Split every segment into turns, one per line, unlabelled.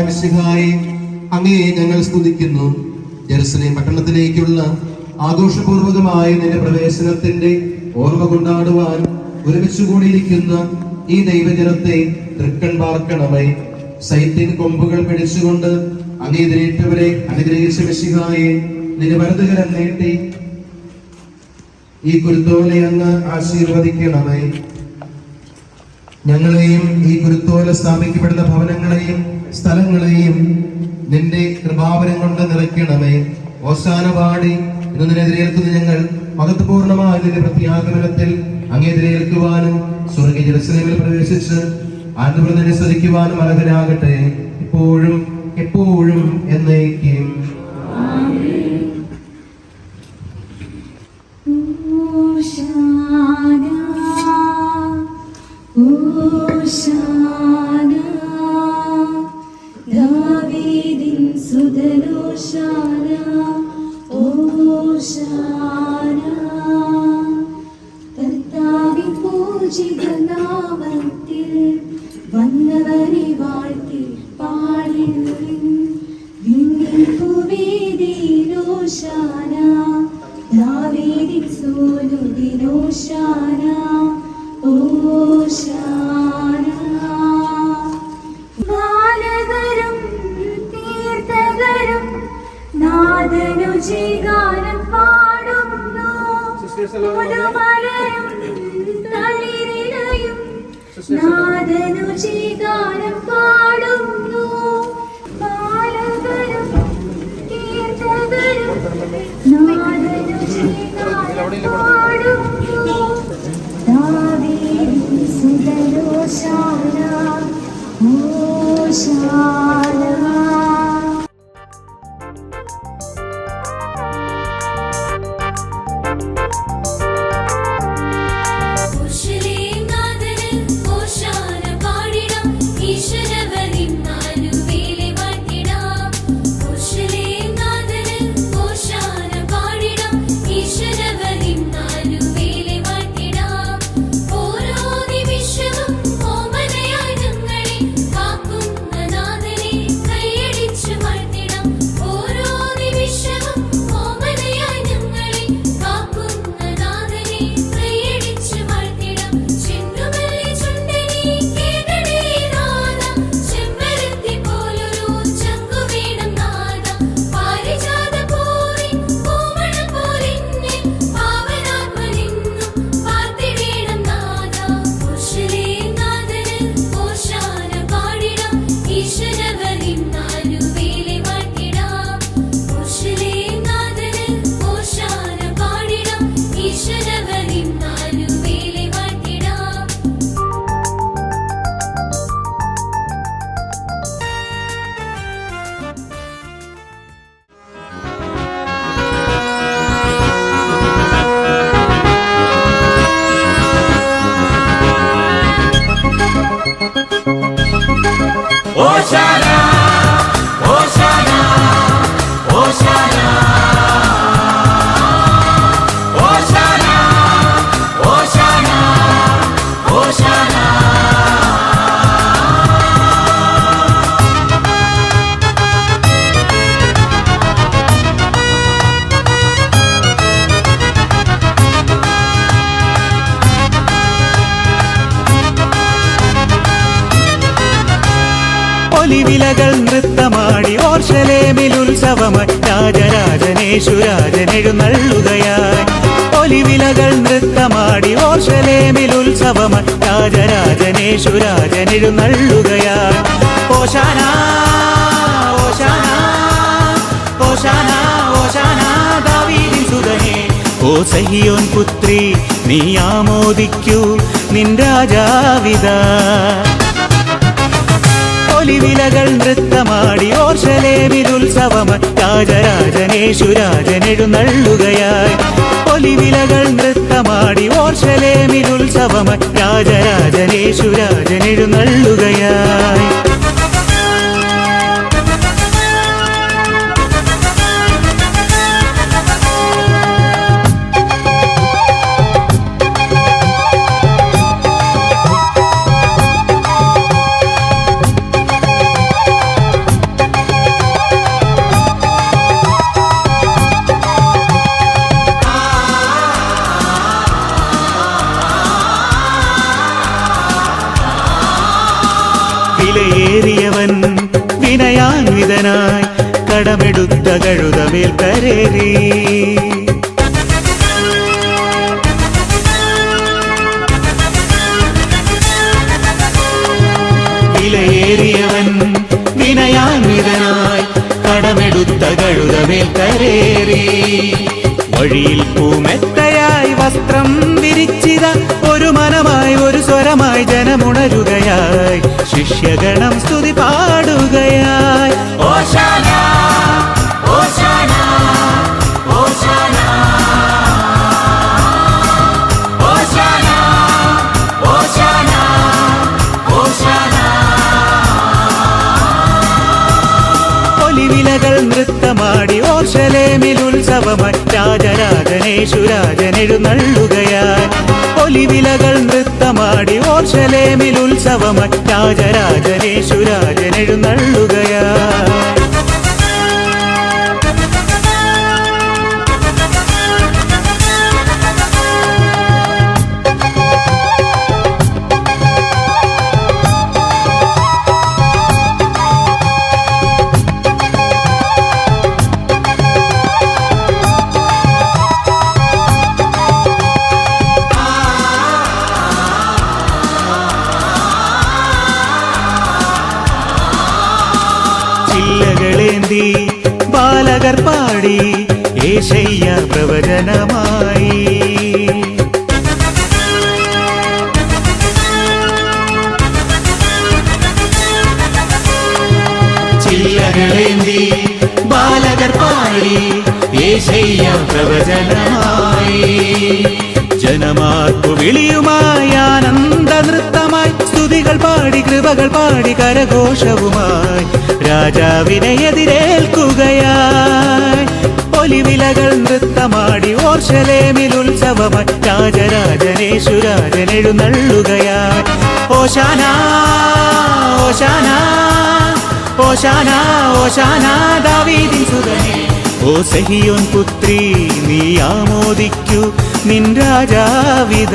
മിശിഹായെ അങ്ങയെ ഞങ്ങൾ സ്തുതിക്കുന്നു. ജെറുസലേം പട്ടണത്തിലേക്കുള്ള ആഘോഷപൂർവകമായ നിന്റെ പ്രവേശനത്തിന്റെ ഓർമ്മ കൊണ്ടാടുവാൻ ഒരുമിച്ച് കൂടിയിരിക്കുന്ന ഈ ദൈവജനത്തെ തൃക്കൺ പാർക്കണമേ. സൈത്യൻ കൊമ്പുകൾ പിടിച്ചുകൊണ്ട് അങ്ങെതിരേറ്റവരെ അനുഗ്രഹിച്ച മിശിഹായെ നിന്റെ വലതുകരം നീട്ടി ഈ കുരുത്തോലെ അങ്ങ് ആശീർവദിക്കണമേ. ഞങ്ങളെയും ഈ കുരുത്തോല സ്ഥാപിക്കപ്പെടുന്ന ഭവനങ്ങളെയും സ്ഥലങ്ങളെയും നിന്റെ കൃപാവരം കൊണ്ട് നിറയ്ക്കണമേ. ഓസാന പാടി എന്നതിനെതിരേൽക്കുന്ന ഞങ്ങൾ മഹത്വപൂർണമായ നിന്റെ പ്രത്യാഗമനത്തിൽ അങ്ങേതിരേൽക്കുവാനും സ്വർഗീയ ജലസനയിൽ പ്രവേശിച്ച് ആനന്ദപ്രദനെ സ്തുതിക്കുവാനും അർഹനാകട്ടെ ഇപ്പോഴും എപ്പോഴും എന്നേക്കും.
ഓശാന ഓശാന ദാവീദിൻ സുതനോശാന ഓശാന കർത്താവിൻ പൂജിത നാമത്തിൽ വന്നവരെ വാഴ്ത്തി നാദനു ജീഗാനം പാടുന്നു. ബാലകരും തീർത്ഥകരും നാദനു ജീഗാനം പാടുന്നു. ദാവീദിൻ സുതരോശാന
ഒലിവിലകൾ നൃത്തമാടി ഓർഷലേമിൽ ഉത്സവമായി രാജരാജനേശുരാജൻ എഴുന്നള്ളുകയായി. ഒലിവിലകൾ നൃത്തമാടി ഓർഷലേമിൽ ഉത്സവമായി രാജരാജനേശുരാജൻ എഴുന്നള്ളുകയായി. ഓശാന ഓശാന ഓശാന ഓശാന ഓ സഹിയോൻ പുത്രി നീ ആമോദിക്കൂ നിൻ രാജാവിതാ. ഒലിവിലകൾ നൃത്തമാടി ഓർശലേമിൽ ഉത്സവം രാജരാജനേശുരാജൻ എഴുന്നള്ളുകയായി ഒലിവിലകൾ നൃത്തമാടി ഓർശലേമിൽ ഉത്സവം രാജരാജനേശുരാജൻ ദീനാമിതനായി കടമെടുത്ത കഴുതമേൽ കരേറി. വിലയേറിയവൻ വിനയാന്വിതനായി കടമെടുത്ത കഴുതമേൽ കരേറി. വഴിയിൽ പൂമെത്തയായി വസ്ത്രം വിരിച്ചിത ഒരു മനമായി ഒരു സ്വരമായി ജനമുണരുകയായി. ശിഷ്യഗണം സ്തുതി പാടുകയായി.
ഓശാന ഓശാന ഓശാന. ഓശാന ഓശാന
ഒലിവിലകൾ നൃത്തമാടി ഓർശലേമിൽ ഉത്സവമായി രാജരാജനേശുരാജൻ എഴുന്നള്ളുകയായി ഒലിവിലകൾ നൃത്തമാടി ഓർശലേമിൽ ഉത്സവമായി രാജരാജനേശുരാജൻ ചില്ലകളേന്തി ബാലകർ പാടി ഏശയ്യ പ്രവചനമായി. ചില്ലകളേന്തി ബാലകർ പാടി ഏശയ്യ പ്രവചനമായി. ജനമാർക്കു വിളിയുമായി ആനന്ദ നൃത്തമായി സ്തുതികൾ പാടി കൃപകൾ പാടി കരഘോഷവുമായി രാജാവിനെ എതിരേൽക്കുകയായി ഒലിവിലകൾ നൃത്തമാടി ഓർഷലേമിൽ ഉത്സവമായി രാജരാജനേശുരാജൻ എഴുന്നള്ളുകയായി. ഓശാന ഓശാന ഓശാന ഓശാന ദാവീദിൻ സുഗനെ ഓ സഹിയോൻ പുത്രി നീ ആമോദിക്കൂ നിൻ രാജാവിത.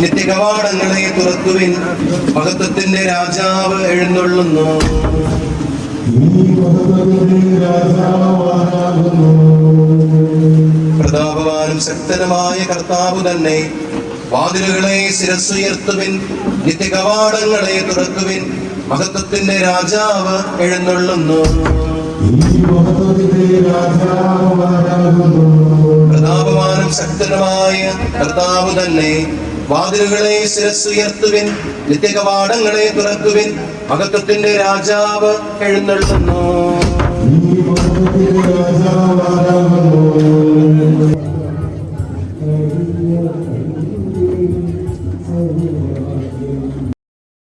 നിത്യകവാടങ്ങളെ തുറക്കുവിൻ. മഹത്വത്തിന്റെ രാജാവ് എഴുന്നള്ളുന്നു. പ്രതാപവാനും ശക്തനുമായ കർത്താവ് തന്നെ വാതിലുകളെ ശിരസ്സുയർത്തുവിൻ നിത്യകവാടങ്ങളെ തുറക്കുവിൻ. മഹത്വത്തിന്റെ രാജാവ് എഴുന്നള്ളുന്നു. പ്രതാപവാനും ശക്തനുമായ കർത്താവ് തന്നെ വാതിലുകളെ ശിരസ്സുയർത്തുവിൻ നിത്യകവാടങ്ങളെ തുറക്കുവിൻ മഹത്വത്തിന്റെ രാജാവ് എഴുന്നള്ളുന്നു.